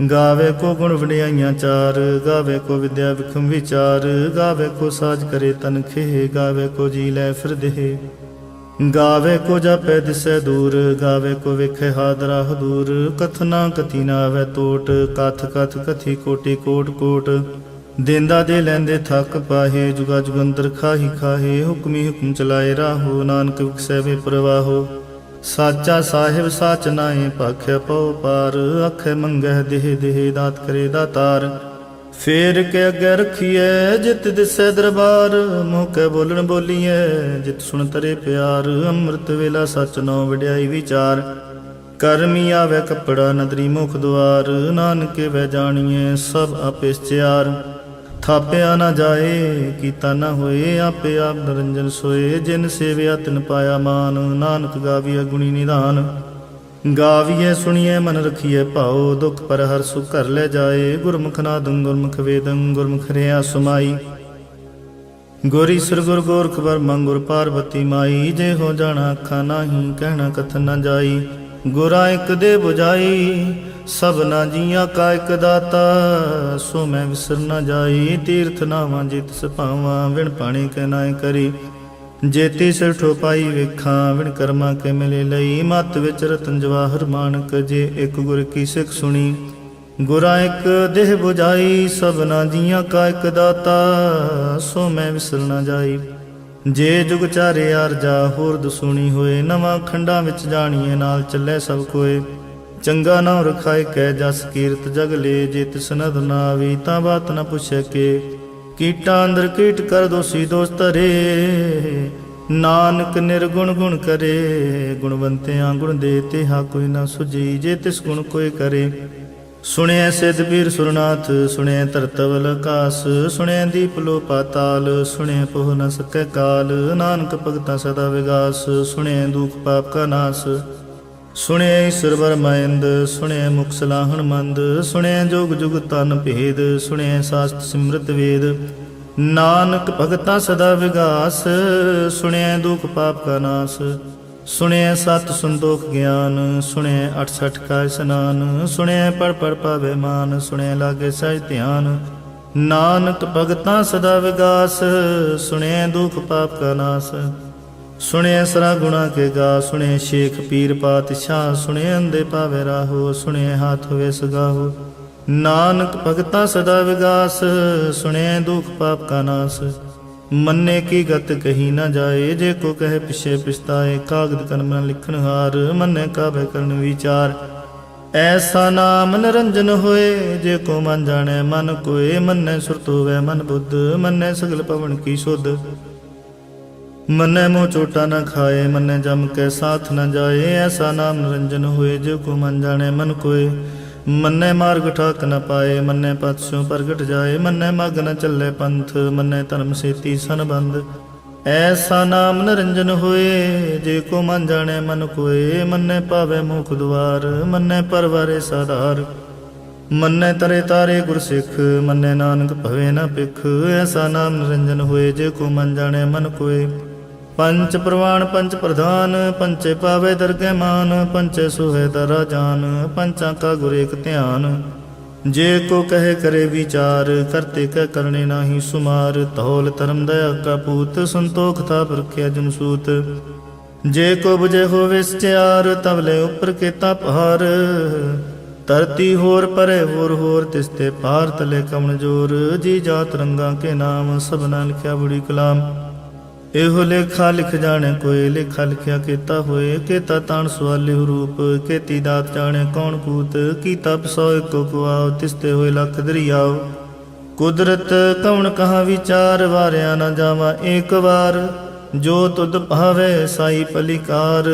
ਗਾਵੇ ਕੋ ਗੁਣ ਵਡਿਆਈਆਂ ਚਾਰ, ਗਾਵੇ ਕੋ ਵਿਦਿਆ ਵਿਖਮ ਵਿਚਾਰ, ਗਾਵੇ ਕੋ ਸਾਜ ਕਰੇ ਤਨਖੇ ਗਾਵੇ ਕੋ ਜੀ ਲੈ ਫਿਰਦੇ ਗਾਵੇ ਕੋ ਜਪੈ ਦਿਸੈ ਦੂਰ, ਗਾਵੇ ਕੋ ਵੇਖੇ ਹਾਦਰਾ ਹਦੂਰ ਕਥਨਾ ਕਥੀ ਨਾ ਆਵੇ ਟੋਟ ਕਥ ਕਥ ਕਥੀ ਕੋਟੀ ਕੋਟ ਕੋਟ। ਦੇਂਦਾ ਦੇ ਲੈਂਦੇ ਥੱਕ ਪਾਹੇ, ਜੁਗਾ ਜੁਗੰਦਰ ਖਾਹੀ ਖਾਹੇ, ਹੁਕਮੀ ਹੁਕਮ ਚਲਾਏ ਰਾਹੋ। ਨਾਨਕ ਵਿਖਸੈ ਵੇ ਪ੍ਰਵਾਹੋ। ਸਾਚਾ ਸਾਹਿਬ ਸਾਚ ਨਾਏ ਭਾਖਿਆ ਪਉ ਪਾਰ ਅੱਖੇ ਮੰਗਹਿ ਦੇਹ ਦੇਹ ਦਾਤ ਕਰੇ ਦਾਤਾਰ ਫੇਰ ਕੇ ਅੱਗੇ ਰਖੀਐ ਜਿਤ ਦਿਸੈ ਦਰਬਾਰ, ਮੂੰਹ ਕੇ ਬੋਲਣ ਬੋਲੀਐ ਜਿਤ ਸੁਣ ਤਰੇ ਪਿਆਰ। ਅੰਮ੍ਰਿਤ ਵੇਲਾ ਸਚ ਨੋ ਵਡਿਆਈ ਵਿਚਾਰ। ਕਰਮੀ ਆਵੇ ਕਪੜਾ ਨਦਰੀ ਮੁਖ ਦੁਆਰ, ਨਾਨਕੇ ਵੈ ਜਾਣੀਐ ਸਭ ਆਪੇ ਸਿਆਰ। ਥਾਪਿਆ ਨਾ ਜਾਏ, ਕੀਤਾ ਨਾ ਹੋਏ, ਆਪੇ ਆਪ ਨਰੰਜਨ ਸੋਏ। ਜਿਨ ਸੇਵਿਆ ਤਿਨ ਪਾਇਆ ਮਾਨ, ਨਾਨਕ ਗਾਵੀਐ ਗੁਣੀ ਨਿਧਾਨ ਗਾਵੀਐ, ਸੁਣੀਐ, ਮਨ ਰਖੀਐ ਭਾਉ। ਦੁਖ ਪਰ ਹਰ ਸੁਖ ਘਰ ਲੈ ਜਾਏ। ਗੁਰਮੁਖ ਨਾਦੰ, ਗੁਰਮੁਖ ਵੇਦੰ, ਗੁਰਮੁਖ ਰਿਆ ਸੁਮਾਈ। ਗੋਰੀ ਸੁਰ ਗੁਰ ਗੋਰਖ ਬਰਮੰ ਗੁਰ ਪਾਰਵਤੀ ਮਾਈ। ਜੇ ਹੋ ਜਾਣਾ ਅੱਖਾਂ ਨਾਹੀ, ਕਹਿਣਾ ਕਥਨ ਨਾ ਜਾਈ। ਗੁਰਾ ਇੱਕ ਦੇ 부ਜਾਈ ਸਭਨਾ ਜੀਆਂ ਕਾ ਇੱਕ ਦਾਤਾ, ਸੋ ਮੈਂ ਵਿਸਰ ਨਾ ਜਾਈ, ਤੀਰਥ ਨਾਵਾਂ ਜਿਤ ਸਪਾਵਾਂ ਵਿਣ ਪਾਣੀ ਕੇ ਨਾਏ ਕਰੀ। ਜੇਤੀ ਸਿਰ ਠੋਪਾਈ ਵੇਖਾਂ, ਵਿਣ ਕਰਮਾ ਕੇ ਮਿਲੇ ਲਈ, ਮਤ ਵਿੱਚ ਰਤਨ ਜਵਾਹਰ ਮਾਨਕ ਜੇ ਇੱਕ ਗੁਰ ਕੀ ਸਿੱਖ ਸੁਣੀ। ਗੁਰਾ ਇੱਕ ਦੇਹ 부ਜਾਈ ਸਭਨਾ ਜੀਆਂ ਕਾ ਇੱਕ ਦਾਤਾ, ਸੋ ਮੈਂ ਵਿਸਰ ਨਾ ਜਾਈ। ਜੇ ਜੁਗ ਚਾਰੇ ਅਰਜਾ ਹੋਰ ਦਸੂਣੀ ਹੋਏ, ਨਵਾਂ ਖੰਡਾਂ ਵਿੱਚ ਜਾਣੀਏ, ਨਾਲ ਚੱਲੇ ਸਭ ਕੋਏ। ਚੰਗਾ ਨਾਮ ਰਖਾਇ ਕੈ ਜਸ ਕੀਰਤ ਜਗ ਲੇ, ਜੇ ਤਿਸ ਨਦ ਨਾ ਆਵੀ ਤਾਂ ਬਾਤ ਨ ਪੁੱਛੇ ਕੇ। ਕੀਟਾਂ ਅੰਦਰ ਕੀਟ ਕਰ ਦੋਸੀ ਦੋਸਤ ਧਰੇ, ਨਾਨਕ ਨਿਰਗੁਣ ਗੁਣ ਕਰੇ। ਗੁਣਵੰਤਿਆਂ ਗੁਣ ਦੇ ਤੇ ਹਾ ਕੋਈ ਨਾ ਸੁਜੀ ਜੇ ਤਿਸ ਗੁਣ ਕੋਈ ਕਰੇ। ਸੁਣਿਆ ਸਿਧ ਪੀਰ ਸੁਰਨਾਥ ਸੁਣਿਆ ਧਰਤਵਲ ਆਕਾਸ ਸੁਣਿਆ ਦੀਪ ਲੋ ਪਾਤਾਲ ਸੁਣਿਆ ਪਹੁ ਨ ਸਕੈ ਕਾਲ। ਨਾਨਕ ਭਗਤਾ ਸਦਾ ਵਿਗਾਸ ਸੁਣਿਆ ਦੁਖ ਪਾਪ ਕਾ ਨਾਸ। ਸੁਣਿਆ ਈਸ਼ਰ ਬਰਮੈਂਦ ਸੁਣਿਆ ਮੁਖ ਸਲਾਹਣ ਮੰਦ ਸੁਣਿਆ ਜੋਗ ਜੁਗ ਤਨ ਭੇਦ ਸੁਣਿਆ ਸਾਸਤ ਸਿਮਰਤ ਵੇਦ ਨਾਨਕ ਭਗਤਾ ਸਦਾ ਵਿਗਾਸ ਸੁਣਿਆ ਦੁਖ ਪਾਪ ਕਾ ਨਾਸ ਸੁਣਿਆ ਸਤ ਸੰਤੋਖ ਗਿਆਨ ਸੁਣਿਆ 68 ਕਾ ਇਸਨਾਨ ਸੁਣਿਐ ਪੜ ਪੜ ਪਾਵੇ ਮਾਨ ਸੁਣਿਆ ਲਾਗੇ ਸਹਿ ਧਿਆਨ ਨਾਨਕ ਭਗਤਾ ਸਦਾ ਵਿਗਾਸ ਸੁਣਿਆ ਦੁਖ ਪਾਪ ਕਾ ਨਾਸ ਸੁਣਿਆ ਸਰਾ ਗੁਣਾ ਕੇ ਗਾ ਸੁਣੇ ਸ਼ੇਖ ਪੀਰ ਪਾਤਸ਼ਾਹ ਸੁਣੇ ਅੰਦੇ ਪਾਵੇ ਰਾਹੋ ਸੁਣੇ ਹਾਥ ਹੋਵੇ ਸਗਾਹੋ। ਨਾਨਕ ਭਗਤਾ ਸਦਾ ਵਿਗਾਸ, ਸੁਣਿਆ ਦੁਖ ਪਾਪ ਕਾ ਨਾਸ। ਮੰਨੇ ਕੀ ਗਤ ਕਹੀ ਨਾ ਜਾਏ, ਜੇ ਕੋ ਕਹੇ ਪਿਛੇ ਪਛਤਾਏ, ਕਾਗਦ ਕਰਮ ਨ ਲਿਖਣ ਹਾਰ, ਮੰਨੇ ਕਾਬੇ ਕਰਨ ਵਿਚਾਰ। ਐਸਾ ਨਾਮ ਨਰੰਜਨ ਹੋਏ, ਜੇ ਕੋ ਮਨ ਜਾਣੈ ਮਨ ਕੋਏ, ਮੰਨੇ ਸੁਰਤ ਹੋਵੇ ਮਨ ਬੁੱਧ, ਮੰਨੇ ਸਗਲ ਪਵਨ ਕੀ ਸੁਧ। ਮੰਨੇ ਮੋ ਚੋਟਾ ਨ ਖਾਏ, ਮੰਨੇ ਜਮ ਕੇ ਸਾਥ ਨ ਜਾਏ, ਐਸਾ ਨਾਮ ਨਿਰੰਜਨ ਹੋਏ ਜੇ ਕੋ ਮਨ ਜਾਣੇ ਮਨ ਕੋਏ। ਮੰਨੇ ਮਾਰਗ ਠਾਕ ਨ ਪਾਏ, ਮੰਨੇ ਪਤਸੋਂ ਪ੍ਰਗਟ ਜਾਏ, ਮੰਨੇ ਮਗ ਨ ਚੱਲੇ ਪੰਥ, ਮੰਨੇ ਧਰਮ ਸੇਤੀ ਸੰਬੰਧ। ਐਸਾ ਨਾਮ ਨਿਰੰਜਨ ਹੋਏ, ਜੇ ਕੋ ਮਨ ਜਾਣੇ ਮਨ ਕੋਏ, ਮੰਨੇ ਪਾਵੇ ਮੁਖ ਦੁਆਰ, ਮੰਨੇ ਪਰਵਾਰੇ ਸਾਧਾਰ। ਮੰਨੇ ਤਰੇ ਤਾਰੇ ਗੁਰ ਸਿੱਖ, ਮੰਨੇ ਨਾਨਕ ਭਵੇ ਨਾ ਪਿਖ ਐਸਾ ਨਾਮ ਨਿਰੰਜਨ ਹੋਏ, ਜੇ ਕੋ ਮਨ ਜਾਣੇ ਮਨ ਕੋਏ। ਪੰਚ ਪ੍ਰਵਾਨ, ਪੰਚ ਪ੍ਰਧਾਨ, ਪੰਚੇ ਪਾਵੇ ਦਰਗਹਿ ਮਾਨ, ਪੰਚੇ ਸੁਹੇ ਦਰਾ ਜਾਨ ਪੰਚਾਂ ਕਾ ਗੁਰ ਇਕ ਧਿਆਨ। ਜੇ ਕੋ ਕਹੇ ਕਰੇ ਵਿਚਾਰ, ਕਰਤੇ ਕਹਿ ਕਰਨੇ ਨਾਹੀ ਸੁਮਾਰ, ਧੌਲ ਧਰਮ ਦਇਆ ਕਾ ਪੂਤ, ਸੰਤੋਖ ਥਾ ਪਰਖਿਆ ਜਮਸੂਤ ਜੇ ਕੋ ਬੁਝੇ ਹੋਵੇ ਸਚਿਆਰ ਤਵਲੇ ਉਪਰ ਕੀਤਾ ਪਹਾਰ। ਧਰਤੀ ਹੋਰ ਪਰੇ, ਹੋਰ ਹੋਰ ਤਿਸਤੇ ਪਾਰ ਤਲੇ ਕਮਨ ਜੋਰ। ਜੀ ਜਾਤ ਰੰਗਾ ਕੇ ਨਾਮ, ਸਭਨਾ ਲਿਖਿਆ ਬੁੜੀ ਕਲਾਮ। ਇਹੋ ਲੇਖਾ ਲਿਖ ਜਾਣੇ, ਕੋਈ ਲੇਖਾ ਲਿਖਿਆ ਕੀਤਾ ਹੋਏ। ਕੀਤਾ ਤਾਣ ਸਵਾਲੇ ਰੂਪ, ਕੀਤੀ ਦਾਤ ਜਾਣੇ ਕੌਣ ਕੂਤ। ਕੀਤਾ ਪਸੋ ਇੱਕੋ ਕੁਆਉ, ਤਿਸਤੇ ਹੋਏ ਲੱਖ ਦਰਿਆਉ। ਕੁਦਰਤ ਕਵਣ ਕਹਾ ਵਿਚਾਰ, ਵਾਰਿਆ ਨਾ ਜਾਵਾ ਏਕ ਵਾਰ। ਜੋ ਤੁਧ ਭਾਵੇ ਸਾਈ ਪਲਿਕਾਰ,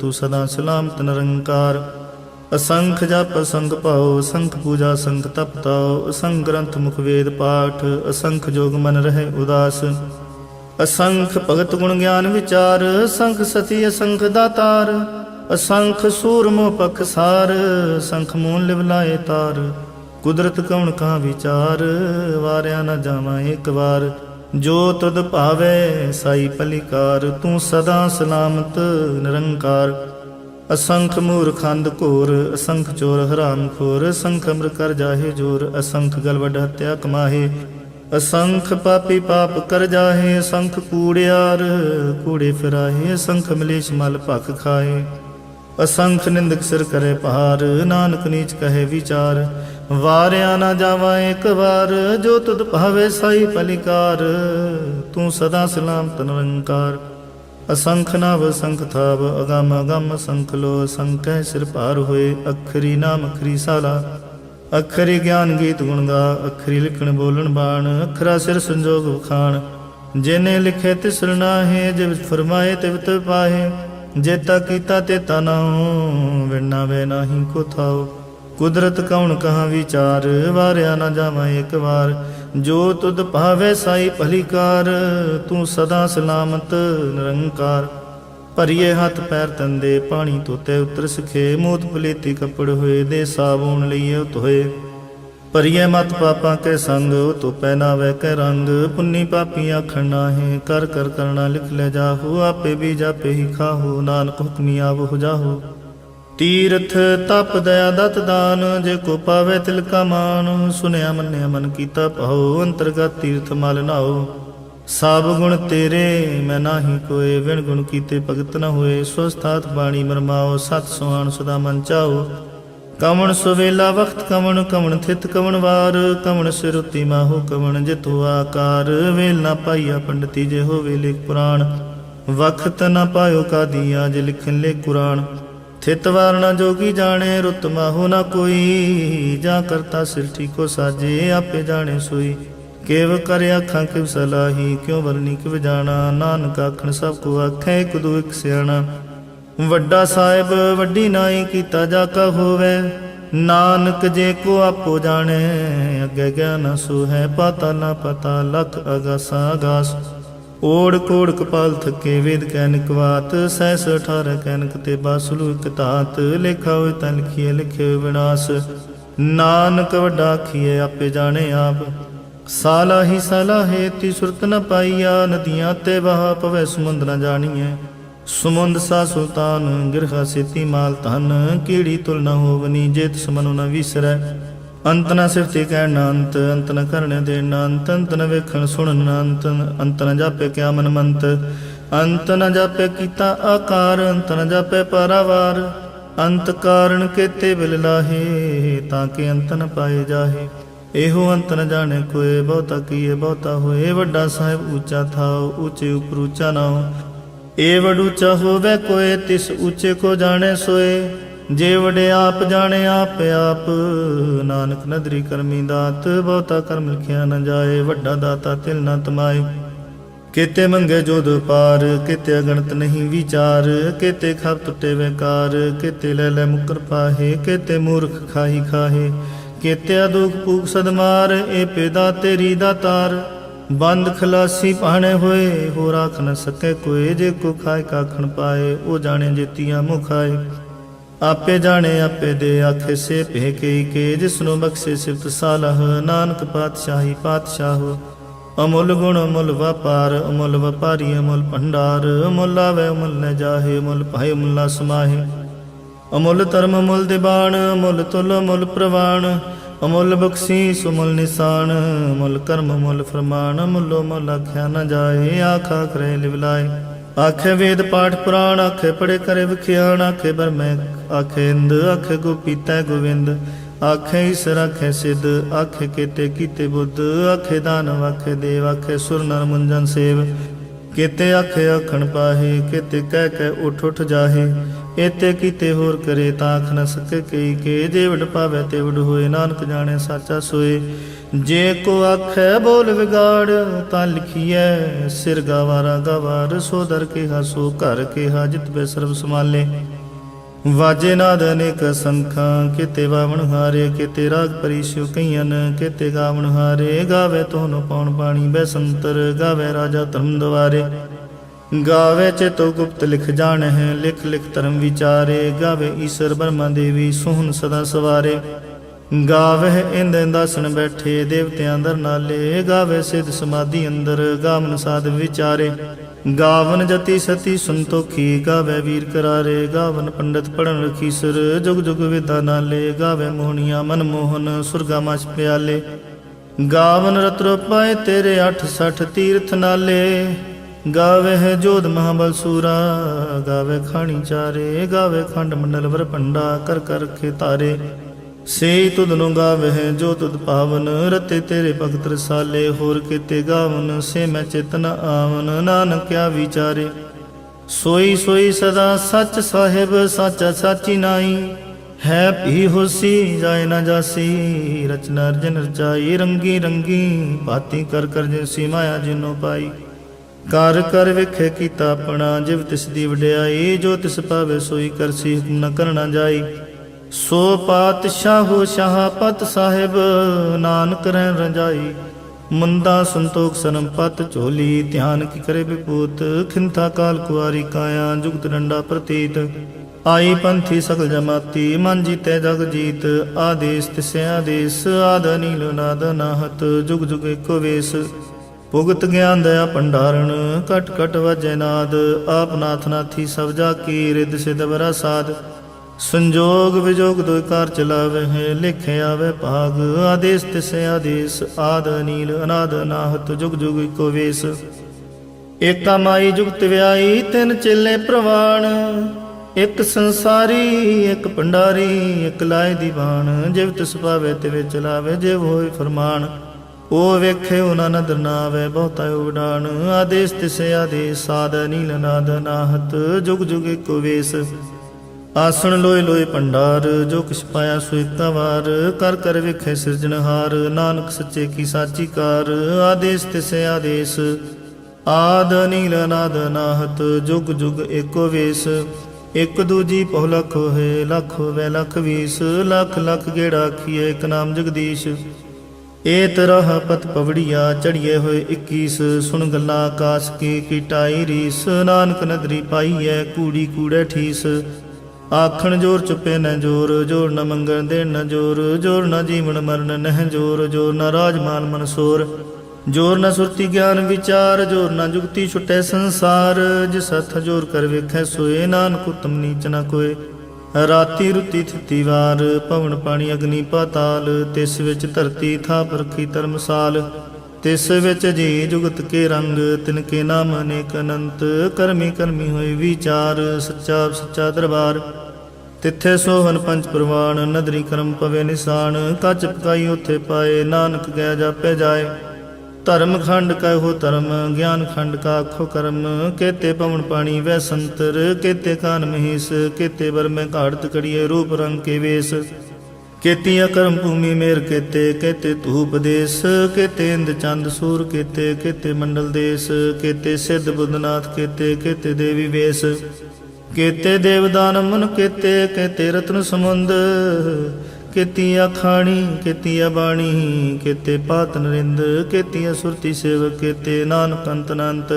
ਤੂੰ ਸਦਾ ਸਲਾਮਤ ਨਿਰੰਕਾਰ। ਅਸੰਖ ਜਪ ਅਸੰਖ ਭਾਉ ਅਸੰਖ ਪੂਜਾ ਸੰਖ ਤਪ ਤਾਉ। ਅਸੰਖ ਗ੍ਰੰਥ ਮੁਖ ਵੇਦ ਪਾਠ, ਅਸੰਖ ਜੋਗ ਮਨ ਰਹੇ ਉਦਾਸ। ਅਸੰਖ ਭਗਤ ਗੁਣ ਗਿਆਨ ਵਿਚਾਰ ਅਸੰਖ ਸਤੀ ਅਸੰਖ ਦਾਤਾਰ, ਅਸੰਖ ਸੂਰਮੋ ਪਖਸਾਰ ਸੰਖ ਮੂਲ ਲਿਵਲਾਏ ਤਾਰ। ਕੁਦਰਤ ਕਉਣ ਕਾ ਵਿਚਾਰ, ਵਾਰਿਆ ਨਾ ਜਾਵਾਂ ਇੱਕ ਵਾਰ। ਜੋ ਤੁਧ ਭਾਵੇ ਸਾਈ ਪਲਿਕਾਰ, ਤੂੰ ਸਦਾ ਸਲਾਮਤ ਨਿਰੰਕਾਰ। ਅਸੰਖ ਮੂਰਖੰਦ ਘੋਰ, ਅਸੰਖ ਚੋਰ ਹਰਾਮ ਖੋਰ, ਅਸੰਖ ਅਮਰ ਕਰ ਜਾਹੇ ਜੋਰ, ਅਸੰਖ ਗਲ ਹਤਿਆ ਹੱਤਿਆ ਕਮਾਹੇ। ਅਸੰਖ ਪਾਪੀ ਪਾਪ ਕਰ ਜਾਹੇ ਅਸੰਖ ਕੂੜਿਆਰ ਕੂੜੇ ਫਿਰਾਹੇ ਅਸੰਖ ਮਲੇਸ਼ ਮਲ ਭਖ ਖਾਏ। ਅਸੰਖ ਨਿੰਦਕ ਸਿਰ ਕਰੇ ਪਹਾਰ, ਨਾਨਕ ਨੀਚ ਕਹੇ ਵਿਚਾਰ। ਵਾਰਿਆ ਨਾ ਜਾਵਾ ਇੱਕ ਵਾਰ, ਜੋ ਤੁਧ ਭਾਵੇ ਸਾਈ ਪਲਿਕਾਰ। ਤੂੰ ਸਦਾ ਸਲਾਮਤ ਨਿਰੰਕਾਰ। ਅਸੰਖ ਨਾਵ ਅਸੰਖ ਥਾਵ, ਅਗਮ ਅਗਮ ਸੰਖ ਲੋ ਅਸੰਖੈ ਸਿਰ ਭਾਰ ਹੋਏ, ਅਖਰੀ ਨਾਮ ਖਰੀ ਸਾਲਾ। ਅਖਰੀ ਗਿਆਨ ਗੀਤ ਗੁਣ ਗਾ, ਅਖਰੀ ਲਿਖਣ ਬੋਲਣ ਬਾਣ, ਅਖਰਾ ਸਿਰ ਸੰਜੋਗ ਵਖਾਣ ਜਿਨੇ ਲਿਖੇ ਤਿਸਰ ਨਾਹੇ, ਜਿਵ ਫਰਮਾਏ ਤਿਵ ਤਿਵ ਪਾਹੇ। ਜੇਤਾ ਕੀਤਾ ਤੇ ਤਨਾਉ ਵਿਣਾ ਵੇ ਨਾਹੀ ਕੋ ਥਾਉ ਕੁਦਰਤ ਕਉਣ ਕਹਾ ਵਿਚਾਰ, ਵਾਰਿਆ ਨਾ ਜਾਵਾਂ ਇੱਕ ਵਾਰ। ਜੋ ਤੁਧ ਭਾਵੇ ਸਾਈ ਭਲੀਕਾਰ, ਤੂੰ ਸਦਾ ਸਲਾਮਤ ਨਿਰੰਕਾਰ। ਭਰੀਏ ਹੱਥ ਪੈਰ ਤੰਦੇ, ਪਾਣੀ ਧੋਤੇ ਉਤਰ ਸਖੇ, ਮੂਤ ਪਲੇਤੀ ਕੱਪੜ ਹੋਏ, ਦੇ ਸਾਬੂਨ ਲਈਏ ਧੋਏ ਭਰੀਏ ਮਤ ਪਾਪਾਂ ਕੇ ਸੰਗ ਤੋ ਪਹਿਨਾ ਵੈ ਕੇ ਰੰਗ। ਪੁੰਨੀ ਪਾਪੀ ਆਖਣ ਨਾਹੀ, ਕਰ ਕਰ ਕਰਣਾ ਲਿਖ ਲੈ ਜਾਹੂ। ਆਪੇ ਵੀ ਜਾਪੇ ਹੀ ਖਾਹੂ, ਨਾਨਕ ਹੁਕਮੀ ਆਵ ਹੋ ਜਾਹੂ। ਤੀਰਥ ਤਪ ਦਇਆ ਦਤ ਦਾਨ, ਜੇ ਕੋ ਪਾਵੇ ਤਿਲ ਕਾ ਮਾਨ ਸੁਨਿਆ ਮੰਨਿਆ ਮਨ ਕੀਤਾ ਭਾਉ, ਅੰਤਰਗਤ ਤੀਰਥ ਮਲ ਨਾਉ। ਸਭ ਗੁਣ ਤੇਰੇ, ਮੈਂ ਨਾਹੀ ਕੋਏ। ਵਿਣ ਗੁਣ ਕੀਤੇ ਭਗਤ ਨ ਹੋਏ। ਸਵਸਥਾਤ ਬਾਣੀ ਮਰਮਾਓ। ਸਤ ਸੁਹਾਣ ਸਦਾ ਮਨ ਚਾਓ। ਕਵਣ ਸੁਵੇਲਾ ਵਖਤ ਕਵਣ ਕਵਣ ਥਿਤ ਕਵਣ ਵਾਰ। ਕਵਣ ਸਿਰੁਤੀ ਮਾਹੋ ਕਵਣ ਜਿਤੁ ਆਕਾਰ। ਵੇਲ ਨਾ ਪਾਈਆ ਪੰਡਤੀ ਜੇ ਹੋਵੇ ਲਿਖ ਪੁਰਾਣ। ਵਖਤ ਨਾ ਪਾਇਓ ਕਾਦੀਆਂ ਜੇ ਲਿਖਣ ਲੈ ਕੁਰਾਨ ਥਿਤ ਵਾਰ ਨਾ ਜੋਗੀ ਜਾਣੇ, ਰੁਤ ਮਾਹੋ ਨਾ ਕੋਈ। ਜਾਂ ਕਰਤਾ ਸਿਰ ਠੀਕੋ ਸਾਜੇ, ਆਪੇ ਜਾਣੇ ਸੋਈ। ਕੇਵ ਕਰ ਅੱਖਾਂ ਕਿਵ ਸਲਾਹੀ, ਕਿਉ ਵਰਨੀ ਕਿਵ ਜਾਣਾ? ਨਾਨਕ ਆਖਣ, ਸਭ ਕੋ ਆਖੈ, ਇਕ ਦੂ ਇਕ ਸਿਆਣਾ। ਵੱਡਾ ਸਾਹਿਬ, ਵੱਡੀ ਨਾਈ ਕੀਤਾ ਜਾ ਕਾ ਹੋਵੇ। ਨਾਨਕ ਜੇ ਕੋ ਆਪੋ ਜਾਣੇ, ਅੱਗੇ ਗਿਆਨ ਸੋ ਹੈ ਪਤਾ ਨਾ ਪਤਾ, ਲਖ ਅਗਾਸਾ ਅਗਾਸ। ਓੜ ਕੋੜ ਕਪਾਲ ਥਕੇ, ਵੇਦ ਕੈਨਿਕ ਵਾਤ ਸਹਿਸ 18 ਕੈਨਿਕ ਤੇ ਬਾਸਲੂ ਇਕ ਤਾਤ ਲੇਖਾ ਹੋਇ ਤਾਂ ਲਿਖੀਏ, ਲਿਖੇ ਵਿਨਾਸ਼। ਨਾਨਕ ਵੱਡਾ ਖੀਏ ਆਪੇ ਜਾਣੇ ਆਪ। ਸਾਲਾ ਹੀ ਸਾਲਾ ਹੈ ਤੀ ਸੁਰਤ ਨ ਪਾਈਆ, ਨਦੀਆਂ ਤੇ ਵਹਾ ਪਵੇ ਸਮੁੰਦ ਨ ਜਾਣੀਐ। ਸਮੁੰਦ ਸਾ ਸੁਲਤਾਨ, ਗਿਰਹਾ ਸੇਤੀ ਮਾਲ ਧਨ, ਕੀੜੀ ਤੁਲ ਨ ਹੋਵਨੀ ਜੇਤ ਸਮਨੁ ਨ ਵਿਸਰੈ। ਅੰਤ ਨ ਸਿਫਤੀ ਕਹਿਣ ਨਾ ਅੰਤ ਅੰਤ ਨ ਕਰਨੇ ਦੇ ਨਾ ਅੰਤ ਅੰਤ ਨ ਵੇਖਣ ਸੁਣਨ ਨਾ ਅੰਤ ਅੰਤ ਨ ਜਾਪੇ ਕਿਆ ਮਨ ਮੰਤ। ਅੰਤ ਨ ਜਾਪੇ ਕੀਤਾ ਆਕਾਰ, ਅੰਤ ਨ ਜਾਪੇ ਪਰਾਵਾਰ। ਅੰਤ ਕਾਰਨ ਕੇਤੇ ਬਿਲ ਲਾਹੇ, ਤਾਂ ਕਿ ਅੰਤ ਨ ਪਾਏ ਜਾਹੇ। ਇਹੋ ਅੰਤ ਨ ਜਾਣੇ ਕੋਏ, ਬਹੁਤਾ ਕੀਏ, ਬਹੁਤਾ ਹੋਏ। ਵੱਡਾ ਸਾਹਿਬ ਉੱਚਾ ਥਾਉ, ਉੱਚੇ ਉਪਰ ਉੱਚਾ ਨਾਉ। ਏ ਵਡ ਉੱਚਾ ਹੋਵੇ ਕੋਏ, ਤਿਸ ਉੱਚੇ ਕੋ ਜਾਣੇ ਸੋਏ। ਜੇ ਵਡੇ ਆਪ ਜਾਣੇ ਆਪ ਆਪ ਨਾਨਕ ਨਦਰੀ ਕਰਮੀ ਦਾਤ। ਬਹੁਤਾ ਕਰਮ ਲਿਖਿਆ ਨ ਜਾਏ, ਵੱਡਾ ਦਾਤਾ ਤਿਲ ਨ ਤਮਾਏ। ਕਿਤੇ ਮੰਗੇ ਜੋਦ ਪਾਰ ਕਿਤੇ ਅਗਣਤ ਨਹੀਂ ਵਿਚਾਰ। ਕਿਤੇ ਖਪ ਟੁੱਟੇ ਵੇਕਾਰ ਕਿਤੇ ਲੈ ਲੈ ਮੁਕਰ ਪਾਹੇ, ਕਿਤੇ ਮੂਰਖ ਖਾਹੀ ਖਾਹੇ। ਕੇਤਿਆ ਅਦੁਖ ਭੂਖ ਸਦਮਾਰ ਏ ਪਿਦਾ ਤੇਰੀ ਦਾ ਤਾਰ। ਬੰਦ ਖਲਾਸੀ ਪਾਣੇ ਹੋਏ ਹੋ ਰਾਖ ਨ ਸਕੇ ਕੋਏ ਜੇ ਕੋ ਖਾਏ, ਕਾਖਣ ਪਾਏ, ਉਹ ਜਾਣੇ ਜੇਤੀਆਂ ਮੁਖਾਏ। ਆਪੇ ਜਾਣੇ, ਆਪੇ ਦੇ ਆਖੇ ਸੇ ਭੇ ਕੇ ਕੇ। ਜਿਸਨੂੰ ਬਖਸ਼ੇ ਸਿਫਤ ਸਾਲਹ, ਨਾਨਕ ਪਾਤਸ਼ਾਹੀ ਪਾਤਸ਼ਾਹ। ਅਮੁੱਲ ਗੁਣ, ਅਮੁੱਲ ਵਪਾਰ, ਅਮੁੱਲ ਵਪਾਰੀ, ਅਮੁੱਲ ਭੰਡਾਰ। ਅਮੁੱਲ ਆਵੇ, ਅਮੁੱਲ ਨ ਜਾਹੇ, ਅਮੁੱਲ ਭਾਏ, ਅਮੁੱਲਾ ਸਮਾਹੇ। ਅਮੁੱਲ ਧਰਮ ਅਮੁੱਲ ਦਿਬਾਣ ਅਮੁੱਲ ਤੁਲ ਅਮੁੱਲ ਪ੍ਰਵਾਨ, ਅਮੁੱਲ ਬਖਸ਼ੀਸ ਮੁੱਲ ਨਿਸ਼ਾਨ ਮੁੱਲ ਕਰਮ ਮੁੱਲ ਫਰਮਾਨ ਮੁੱਲੋ ਮੁੱਲ ਆਖਿਆ ਨਾ ਜਾਏ, ਆਖਾ ਕਰੇ ਲਿਵਲਾਏ ਆਖੇ ਵੇਦ ਪਾਠ ਪੁਰਾਣ, ਆਖੇ ਪੜੇ ਕਰੇ ਵਿਖਿਆਣ, ਆਖੇ ਬਰਮੈ ਆਖੇ ਇੰਦ, ਆਖੇ ਗੋਪੀਤੈ ਗੋਵਿੰਦ। ਆਖੇ ਈਸਰ, ਆਖੇ ਸਿੱਧ, ਆਖੇ ਕੀਤੇ ਕੀਤੇ ਬੁੱਧ, ਆਖੇ ਦਾਨਵ, ਆਖੇ ਦੇਵ, ਆਖੇ ਸੁਰ ਨਰ ਮੁੰਜਨ ਸੇਵ। ਕੀਤੇ ਆਖੇ ਆਖਣ ਪਾਹੇ, ਕੀਤੇ ਕਹਿ ਕਹਿ ਉਠ ਉਠ ਜਾਹੇ। ਏਤੇ ਕੀਤੇ ਹੋਰ ਕਰੇ ਤਾਂ ਆਖ ਨ ਸਕੇ ਕਈ ਕੇ। ਜੇ ਵਡ ਪਾਵੇ ਤੇ ਵਡ ਹੋਏ, ਨਾਨਕ ਜਾਣੇ ਸਾਚਾ ਸੋਏ। ਜੇ ਕੋ ਆਖੈ ਬੋਲ ਵਿਗਾੜ, ਤਾਂ ਲਿਖੀਐ, ਸਿਰ ਗਵਾਰਾ ਗਵਾਰ। ਸੋ ਦਰ ਕੇ ਹਸੋ ਘਰ ਕੇ ਹਾਜਤ ਬੇ ਸਰਬ ਸਮਾਲੇ ਵਾਜੇ ਨਾਦ ਅਨੇਕ ਸੰਖਾਂ, ਕਿਤੇ ਵਾਵਣ ਹਾਰੇ, ਕਿਤੇ ਰਾਗ ਪਰਿਸ਼ੁ ਕਈਆਂ, ਕਿਤੇ ਗਾਵਣ ਹਾਰੇ। ਗਾਵੇ ਤੋਨ ਪਾਣੀ ਬਾਣੀ ਬੈਸੰਤਰ ਗਾਵੇ ਰਾਜਾ ਧਰਮ ਦਵਾਰੇ। ਗਾਵੇ ਚਿਤੋ ਗੁਪਤ ਲਿਖ ਜਾਣ ਹੈ ਲਿਖ ਲਿਖ ਧਰਮ ਵਿਚਾਰੇ। ਗਾਵੇ ਈਸ਼ਰ ਬਰਮਾ ਦੇਵੀ, ਸੋਹਣ ਸਦਾ ਸਵਾਰੇ। ਗਾਵੇ ਇੰਦ ਇੰਦਾਸਣ ਬੈਠੇ, ਦੇਵਤਿਆਂ ਦਰ ਨਾਲੇ। ਗਾਵੇ ਸਿਧ ਸਮਾਧੀ ਅੰਦਰ, ਗਾਵਨ ਸਾਧ ਵਿਚਾਰੇ। ਗਾਵਨ ਜਤੀ ਸਤੀ ਸੰਤੋਖੀ, ਗਾਵੇ ਵੀਰ ਕਰਾਰੇ। ਗਾਵਨ ਪੰਡਤ ਪੜਨ ਰਖੀਸਰ, ਜੁਗ ਜੁਗ ਵਿਦਾ ਨਾਲੇ। ਗਾਵੇ ਮੋਹਣੀਆਂ ਮਨ ਮੋਹਨ, ਸੁਰਗਾ ਮਛ ਪਿਆਲੇ। ਗਾਵਨ ਰਤ ਪਾਏ ਤੇਰੇ 860 ਤੀਰਥ ਨਾਲੇ। ਗਾਵੇ ਹੈ ਜੋਧ ਮਹਾਬਲ ਸੂਰਾ, ਗਾਵੇ ਖਾਣੀ ਚਾਰੇ, ਗਾਵੇ ਖੰਡ ਮੰਡਲ ਵਰ ਪੰਡਾ ਕਰ ਕਰ ਰਖੇ ਤਾਰੇ। ਸੇ ਤੁਧ ਨੂੰ ਗਾਵੇ ਹੈ ਜੋ ਤੁਧ ਪਾਵਨ, ਰਤੇ ਤੇਰੇ ਭਗਤ ਰਸਾਲੇ, ਹੋਰ ਕਿਤੇ ਗਾਵਨ, ਸੇ ਮੈਂ ਚਿਤਨ ਆਵਨ, ਨਾਨਕ ਕਿਆ ਵਿਚਾਰੇ। ਸੋਈ ਸੋਈ ਸਦਾ ਸੱਚ ਸਾਹਿਬ, ਸਾਚਾ ਸਾਚੀ ਨਾਈ। ਹੈ ਭੀ ਹੋਸੀ, ਜਾਏ ਨਾ ਜਾਸੀ, ਰਚਨਾ ਅਰਜਨ ਰਚਾਈ, ਰੰਗੀ ਰੰਗੀ, ਭਾਤੀ ਕਰ ਕਰ ਜਿਸੀ ਮਾਇਆ ਜਿਨੋ ਪਾਈ। ਕਰ ਕਰ ਵਿਖੇ ਕੀਤਾ ਆਪਣਾ, ਜਿਵ ਤਿਸ ਦੀ ਵਡਿਆਈ, ਜੋ ਤਿਸ ਪਾਵੇ ਸੋਈ ਕਰਸੀ ਹੁਕਮ ਨ ਕਰਨਾ ਜਾਈ। ਸੋ ਪਾਤਸ਼ਾਹੋ ਸ਼ਾਹਪਤ ਸਾਹਿਬ, ਨਾਨਕ ਰਹਿ ਰਜਾਈ ਮੁੰਦਾ ਸੰਤੋਖ ਸਰਮ ਪਤ ਝੋਲੀ, ਧਿਆਨ ਕੀ ਕਰੇ ਵਿਪੂਤ। ਖਿੰਥਾ ਕਾਲ ਕੁਆਰੀ ਕਾਇਆ, ਜੁਗਤ ਡੰਡਾ ਪ੍ਰਤੀਤ। ਆਈ ਪੰਥੀ ਸਗਲ ਜਮਾਤੀ, ਮਨ ਜੀਤੈ ਜਗ ਜੀਤ। ਆਦੇਸ ਤਿਸੈ ਆਦੇਸ, ਆਦ ਨੀਲ ਨਾਦ ਨਾਹਤ, ਜੁਗ ਜੁਗ ਏਕੋ ਵੇਸ। ਭੁਗਤ ਗਿਆਨ ਦਇਆ ਭੰਡਾਰਣ ਕਟ ਘਟ ਵਜੈ ਨਾਦ, ਆਪ ਨਾਥ ਨਾਥੀ ਸਭ ਜਾ ਕੀ ਰਿਦ ਸਿਧ ਬਰਾ ਸਾਧ। ਸੰਜੋਗ ਵਿਜੋਗ ਦੋਇ ਕਾਰ ਚਲਾਵੇ ਹੈ ਲਿਖਿ ਆਵੇ ਭਾਗ। ਆਦੇਸ ਤਿਸੈ ਆਦੇਸ, ਆਦ ਅਨੀਲ, ਅਨਾਦ ਅਨਾਹਤ, ਜੁਗ ਜੁਗ ਇਕੋ ਵੇਸ। ਏਕਾ ਮਾਈ ਜੁਗਤ ਵਿਆਈ, ਤਿੰਨ ਚੇਲੇ ਪ੍ਰਵਾਣ। ਇੱਕ ਸੰਸਾਰੀ, ਇੱਕ ਭੰਡਾਰੀ, ਇੱਕ ਲਾਏ ਦੀਵਾਨ। ਜਿਵ ਤਿਸ ਪਾਵੇ ਤੇ ਵਿੱਚ ਲਾਵੇ ਜਿਵ ਹੋਏ ਫਰਮਾਨ। ਉਹ ਵੇਖੇ ਉਹਨਾਂ ਨਦਰ ਨਾ ਆਵੇ ਬਹੁਤਾ ਉਡਾਨ ਆਦੇਸ ਤਿਸੈ ਆਦੇਸ, ਸਾਧ ਨੀਲ ਨਾਦ ਨਾਹਤ, ਜੁਗ ਜੁਗ ਇੱਕੋ ਵੇਸ। ਆਸਣ ਲੋਏ ਲੋਏ ਭੰਡਾਰ ਜੋ ਕਿਛ ਪਾਇਆ ਸੋ ਇੱਕਾ ਕਰ ਕਰ ਵੇਖੇ ਸਿਰਜਣਹਾਰ ਨਾਨਕ ਸੱਚੇ ਕੀ ਸਾਚੀ ਕਾਰ। ਆਦੇਸ ਤਿਸੈ ਆਦੇਸ, ਆਦ ਨੀਲ ਨਾਦ ਨਾਹਤ, ਜੁਗ ਜੁਗ ਏਕੋ ਵੇਸ। ਇਕ ਦੂਜੀ ਬਹੁ ਲਖ ਹੋਏ, ਲੱਖ ਹੋਵੇ ਲੱਖ ਵੀਸ। ਲੱਖ ਲੱਖ ਗੇੜਾ ਆਖੀਏ ਇੱਕ ਨਾਮ ਜਗਦੀਸ਼। ਏ ਤਰਹ ਪਤ ਪਵੜੀਆ ਚੜੀਏ ਹੋਏ 21 ਸੁਣ ਗੱਲਾਂ ਆਕਾਸ਼ ਕੀ ਕੀਟਾਈ ਰੀਸ ਨਾਨਕ ਨਦਰੀ ਪਾਈਐ, ਕੂੜੀ ਕੂੜੇ ਠੀਸ। ਆਖਣ ਜੋਰ ਚੁੱਪੇ ਨ ਜੋਰ ਜੋਰ ਨ ਮੰਗਣ ਦੇਣ ਨ ਜੋਰ ਜੋਰ ਨ ਜੀਵਨ ਮਰਨ ਨਹਿ ਜੋਰ ਜੋਰ ਨ ਰਾਜਮਾਨ ਮਨਸੋਰ ਜੋਰ ਨ ਸੁਰਤੀ ਗਿਆਨ ਵਿਚਾਰ, ਜੋਰ ਨ ਜੁਗਤੀ ਛੁਟੈ ਸੰਸਾਰ। ਜਿਸ ਹੱਥ ਜੋਰ ਕਰ ਵੇਖੈ ਸੋਏ, ਨਾਨਕ ਉਤਮ ਨੀਚ ਨ ਕੋਏ। ਰਾਤੀ ਰੁਤੀ ਥਿਤੀ ਵਾਰ, ਭਵਨ ਪਾਣੀ ਅਗਨੀ ਪਾਤਾਲ, ਤਿਸ ਵਿੱਚ ਧਰਤੀ ਥਾ ਪਰਖੀ ਧਰਮਸਾਲ, ਤਿਸ ਵਿੱਚ ਜੀ ਜੁਗਤ ਕੇ ਰੰਗ, ਤਿਨ ਕੇ ਨਾਮ ਅਨੇਕ ਅਨੰਤ, ਕਰਮੀ ਕਰਮੀ ਹੋਏ ਵਿਚਾਰ, ਸੱਚਾ ਸੱਚਾ ਦਰਬਾਰ। ਤਿੱਥੇ ਸੋਹਨ ਪੰਜ ਪ੍ਰਵਾਨ ਨਦਰੀ ਕਰਮ ਪਵੇ ਨਿਸ਼ਾਨ ਕੱਚ ਪਕਾਈ ਉਥੇ ਪਾਏ, ਨਾਨਕ ਗਿਆ ਜਾਪੇ ਜਾਏ। ਧਰਮ ਖੰਡ ਕਹੋ ਧਰਮ, ਗਿਆਨ ਖੰਡ ਕਾ ਆਖੋ ਕਰਮ। ਕੇਤੇ ਪਵਨ ਪਾਣੀ ਵੈ ਸੰਤਰ, ਕੇਤੇ ਕਾਨ ਮਹੀਸ, ਕੇਤੇ ਬਰ ਮੈਂ ਘਾੜਤ ਕੜੀਏ ਰੂਪ ਰੰਗ ਕੇ ਵੇਸ। ਕੇਤੀਆ ਕਰਮ ਭੂਮੀ ਮੇਰ ਕੇਤੇ ਕੇਤੇ ਧੂਪ ਦੇਸ। ਕੇਤੇ ਇੰਦ ਚੰਦ ਸੂਰ ਕੇਤੇ ਕੇਤੇ ਮੰਡਲ ਦੇਸ। ਕੇਤੇ ਸਿੱਧ ਬੁੱਧਨਾਥ ਕੇਤੇ ਕੇਤੇ ਦੇਵੀ ਵੇਸ। ਕੇਤੇ ਦੇਵਦਾਨ ਮਨ ਕੇਤੇ ਕੇਤੇ ਰਤਨ ਸਮੁੰਦ। ਕੇਤੀਆ ਖਾਣੀ ਕੇਤੀਆ ਬਾਣੀ, ਕਿਤੇ ਪਾਤ ਨਰਿੰਦ, ਕੇਤੀਆ ਸੁਰਤੀ ਸੇਵਕ, ਕੇਤੇ ਨਾਨਕ ਅੰਤ ਅਨੰਤ।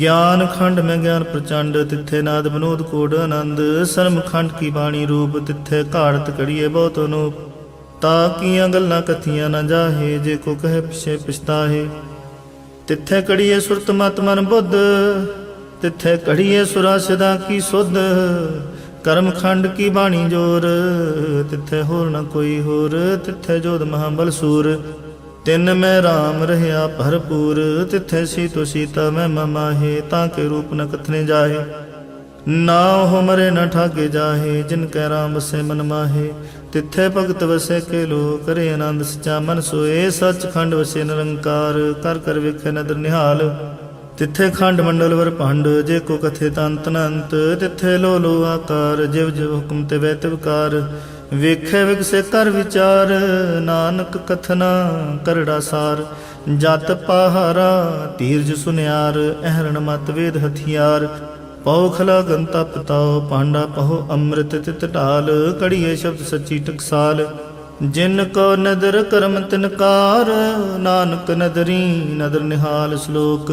ਗਿਆਨ ਖੰਡ ਮੈਂ ਗਿਆਨ ਪ੍ਰਚੰਡ, ਤਿੱਥੇ ਨਾਦ ਬਨੋਦ ਕੋਡ ਆਨੰਦ। ਸਰਮ ਖੰਡ ਕੀ ਬਾਣੀ ਰੂਪ, ਤਿੱਥੇ ਘਾੜਤ ਕੜੀਏ ਬਹੁਤ ਅਨੂਪ। ਤਾਂ ਕੀਆਂ ਗੱਲਾਂ ਕਥੀਆਂ ਨਾ ਜਾਹੇ, ਜੇ ਕੋ ਕਹੇ ਪਿਛੇ ਪਛਤਾਹੇ। ਤਿੱਥੇ ਕੜੀਏ ਸੁਰਤ ਮਤ ਮਨ ਬੁੱਧ, ਤਿੱਥੇ ਕੜੀਏ ਸੁਰਾ ਸਦਾ ਕੀ ਸੁਧ। ਕਰਮ ਖੰਡ ਕੀ ਬਾਣੀ ਜੋਰ? ਤਿੱਥੇ ਹੋਰ ਨਾ ਕੋਈ ਹੋਰ, ਤਿੱਥੇ ਜੋਦ ਮਹਾਬਲ ਸੂਰ। ਤਿੰਨ ਮੈਂ RAM ਰਹਿਆ ਭਰਪੂਰ, ਤਿੱਥੇ ਸੀਤੋ ਸੀਤਾ ਮੈਂ ਮਮਾਹੇ ਤਾਂ ਕੇ ਰੂਪ ਨ ਕਥਨੇ ਜਾਹੇ। ਨਾ ਉਹ ਮਰੇ ਨ ਠਾਗੇ ਜਾਹੇ, ਜਿਨ ਕੈ ਰਾਮ ਵਸੇ ਮਨ ਮਾਹੇ। ਤਿੱਥੇ ਭਗਤ ਵਸੇ ਕੇ ਲੋ ਕਰੇ ਆਨੰਦ, ਸਚਾ ਮਨ ਸੋਏ। ਸੱਚ ਖੰਡ ਵਸੇ ਨਿਰੰਕਾਰ, ਕਰ ਕਰ ਵੇਖੇ ਨਦਰ ਨਿਹਾਲ। ਤਿੱਥੇ ਖੰਡ ਮੰਡਲ ਵਰ ਭੰਡ, ਜੇ ਕੋ ਕਥੇ ਤੰਤ ਅਨੰਤ ਤਿੱਥੇ ਲੋ ਲੋ ਆਕਾਰ, ਜਿਵ ਜਿਵ ਹੁਕਮ ਤੇ ਵੈ ਤਿਵਕਾਰ ਵੇਖੇ ਵਿਗਸੇ ਕਰ ਵਿਚਾਰ, ਨਾਨਕ ਕਥਨਾ ਕਰੜਾ ਸਾਰ। ਜਤ ਪਹਾਰਾ ਧੀਰਜ ਸੁਨਿਆਰ, ਅਹਰਣ ਮਤ ਵੇਦ ਹਥਿਆਰ। ਪੌਖਲਾ ਗੰਤਾ ਪਤਾਓ ਪਾਂਡਾ ਪਹੁ ਅੰਮ੍ਰਿਤ ਤਿਤ ਢਾਲ। ਕੜੀਏ ਸ਼ਬਦ ਸੱਚੀ ਟਕਸਾਲ। ਜਿਨ ਕੋ ਨਦਰ ਕਰਮ ਤਿਨਕਾਰ, ਨਾਨਕ ਨਦਰੀ ਨਦਰ ਨਿਹਾਲ ਸ਼ਲੋਕ।